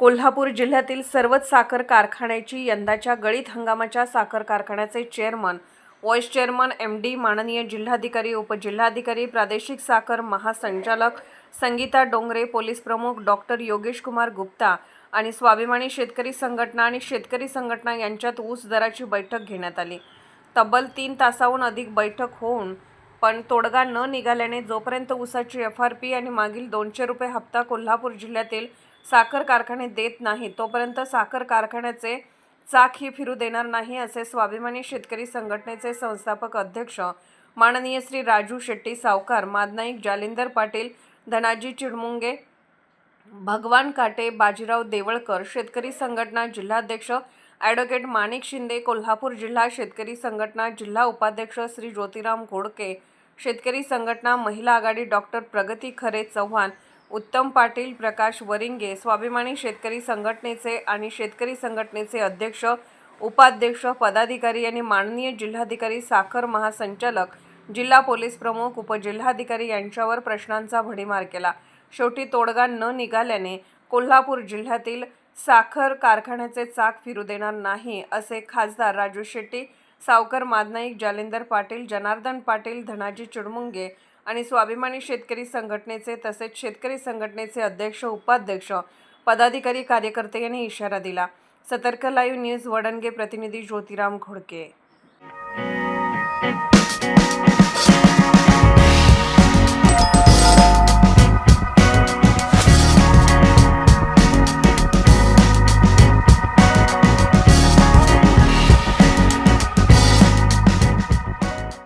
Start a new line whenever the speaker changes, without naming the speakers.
कोल्हापूर जिल्ह्यातील सर्वच साखर कारखान्याची यंदाच्या गळीत हंगामाच्या साखर कारखान्याचे chairman vice chairman M D माननीय जिल्हाधिकारी उपजिल्हाधिकारी प्रादेशिक साखर महासंचालक संगीता डोंगरे पोलीस प्रमुख डॉक्टर योगेश कुमार गुप्ता आणि स्वाभिमानी शेतकरी संघटना आणि शेतकरी संघटना यांच्यात ऊस दराची बैठक घेण्यात आली. तब्बल तीन तासाहून अधिक बैठक होऊन पण तोडगा न निघाल्याने जोपर्यंत ऊसाची एफ आर पी आणि मागील दोनशे रुपये हप्ता कोल्हापूर जिल्ह्यातील साखर कारखाने देत नाही तोपर्यंत साखर कारखान्याचे चाक ही फिरू देणार नाही असे स्वाभिमानी शेतकरी संघटनेचे संस्थापक अध्यक्ष माननीय श्री राजू शेट्टी सावकार मादनाईक जालिंदर पाटील धनाजी चिडमुंगे भगवान काटे बाजीराव देवळकर शेतकरी संघटना जिल्हाध्यक्ष ॲडव्होकेट माणिक शिंदे कोल्हापूर जिल्हा शेतकरी संघटना जिल्हा उपाध्यक्ष श्री ज्योतिराम घोडके शेतकरी संघटना महिला आघाडी डॉक्टर प्रगती खरे चव्हाण उत्तम पाटील प्रकाश वरिंगे स्वाभिमानी शेतकरी संघटनेचे आणि शेतकरी संघटनेचे अध्यक्ष उपाध्यक्ष पदाधिकारी आणि माननीय जिल्हाधिकारी साखर महासंचालक जिल्हा पोलीस प्रमुख उपजिल्हाधिकारी यांच्यावर प्रश्नांचा भडीमार केला. शेवटी तोडगा न निघाल्याने कोल्हापूर जिल्ह्यातील साखर कारखान्याचे चाक फिरू देणार नाही असे खासदार राजू शेट्टी सावकर मादनाईक जालेंदर पाटील जनार्दन पाटील धनाजी चुडमुंगे आणि स्वाभिमानी शेतकरी संघटनेचे तसेच शेतकरी संघटनेचे अध्यक्ष उपाध्यक्ष पदाधिकारी कार्यकर्ते यांनी इशारा दिला. सतर्क लाईव्ह न्यूज वडणगे प्रतिनिधी ज्योतिराम घोडके